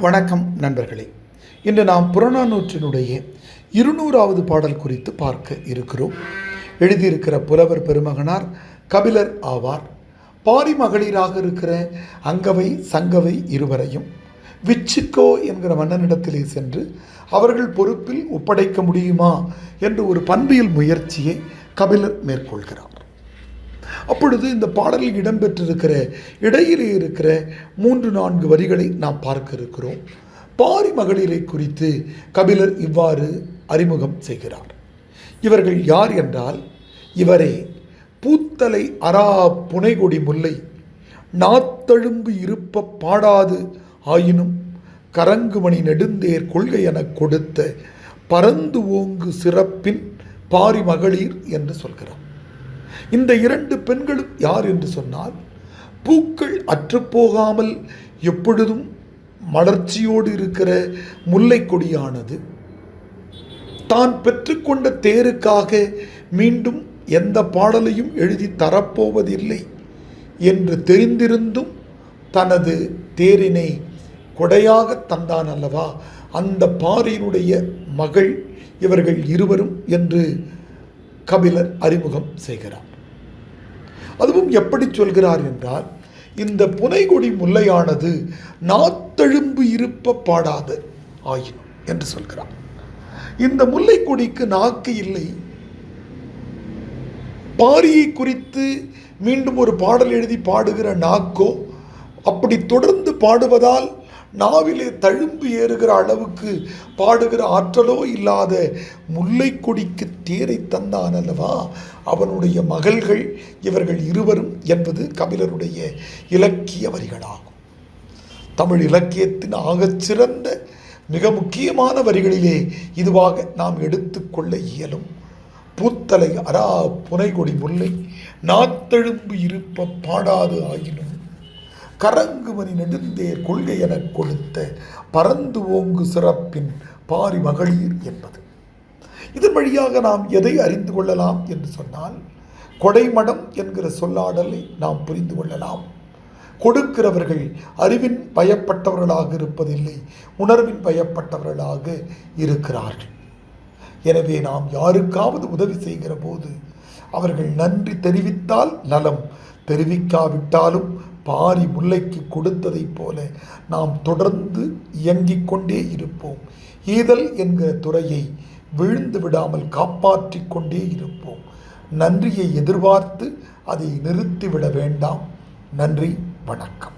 வணக்கம் நண்பர்களே. இன்று நாம் புறநானூற்றினுடைய இருநூறாவது பாடல் குறித்து பார்க்க இருக்கிறோம். எழுதியிருக்கிற புலவர் பெருமகனார் கபிலர் ஆவார். பாரி மகளிராக இருக்கிற அங்கவை சங்கவை இருவரையும் விச்சிக்கோ என்கிற மன்னனிடத்திலே சென்று அவர்கள் பொறுப்பில் ஒப்படைக்க முடியுமா என்று ஒரு பண்பியல் முயற்சியை கபிலர் மேற்கொள்கிறார். அப்பொழுது இந்த பாடலில் இடம்பெற்றிருக்கிற இடையிலே இருக்கிற மூன்று நான்கு வரிகளை நாம் பார்க்க இருக்கிறோம். பாரி மகளிரை குறித்து கபிலர் இவ்வாறு அறிமுகம் செய்கிறார். இவர்கள் யார் என்றால் இவரே பூத்தலை அரா புனைகொடி முல்லை நாத்தழும்பு இருப்ப பாடாது ஆயினும் கரங்குமணி நெடுந்தேர் கொள்கை எனக் கொடுத்த பரந்து ஓங்கு சிறப்பின் பாரி மகளிர் என்று சொல்கிறார். இந்த இரண்டு பெண்களும் யார் என்று சொன்னால் பூக்கள் அற்றுப்போகாமல் எப்பொழுதும் மலர்ச்சியோடு இருக்கிற முல்லை கொடியானது தான் பெற்றுக்கொண்ட தேருக்காக மீண்டும் எந்த பாடலையும் எழுதி தரப்போவதில்லை என்று தெரிந்திருந்தும் தனது தேரினை கொடையாக தந்தான் அல்லவா? அந்த பாரியினுடைய மகள் இவர்கள் இருவரும் என்று கபிலர் அறிமுகம் செய்கிறார். அதுவும் எப்படி சொல்கிறார் என்றால் இந்த புனைகொடி முல்லையானது நாத்தெழும்பு இருப்ப பாடாது ஆயினும் என்று சொல்கிறார். இந்த முல்லை கொடிக்கு நாக்கு இல்லை. பாரியை குறித்து மீண்டும் ஒரு பாடல் எழுதி பாடுகிற நாக்கோ அப்படி தொடர்ந்து பாடுவதால் நாவிலே தழும்பு ஏறுகிற அளவுக்கு பாடுகிற ஆற்றலோ இல்லாத முல்லை கொடிக்கு தேரை தந்தான் அல்லவா? அவனுடைய மகள்கள் இவர்கள் இருவரும் என்பது கபிலருடைய இலக்கிய வரிகளாகும். தமிழ் இலக்கியத்தின் ஆகச்சிறந்த மிக முக்கியமான வரிகளிலே இதுவாக நாம் எடுத்துக்கொள்ள இயலும். பூத்தலை அரா புனைகொடி முல்லை நாத்தெழும்பு இருப்ப பாடாது ஆயினும் கரங்குமணி நெடுந்தேர் கொள்கை எனக் கொடுத்த பரந்து ஓங்கு சிறப்பின் பாரி மகளிர் என்பது. இதன் வழியாக நாம் எதை அறிந்து கொள்ளலாம் என்று சொன்னால் கொடைமடம் என்கிற சொல்லாடலை நாம் புரிந்து கொள்ளலாம். கொடுக்கிறவர்கள் அறிவின் பயப்பட்டவர்களாக இருப்பதில்லை உணர்வின் பயப்பட்டவர்களாக இருக்கிறார்கள். எனவே நாம் யாருக்காவது உதவி செய்கிற போது அவர்கள் நன்றி தெரிவித்தால் நலம் தெரிவிக்காவிட்டாலும் பாரி முல்லைக்கு கொடுத்ததைப் போல நாம் தொடர்ந்து இயங்கிக் கொண்டே இருப்போம். ஈதல் என்கிற துறையை விழுந்து விடாமல் காப்பாற்றி கொண்டே இருப்போம். நன்றியை எதிர்பார்த்து அதை நிறுத்திவிட வேண்டாம். நன்றி வணக்கம்.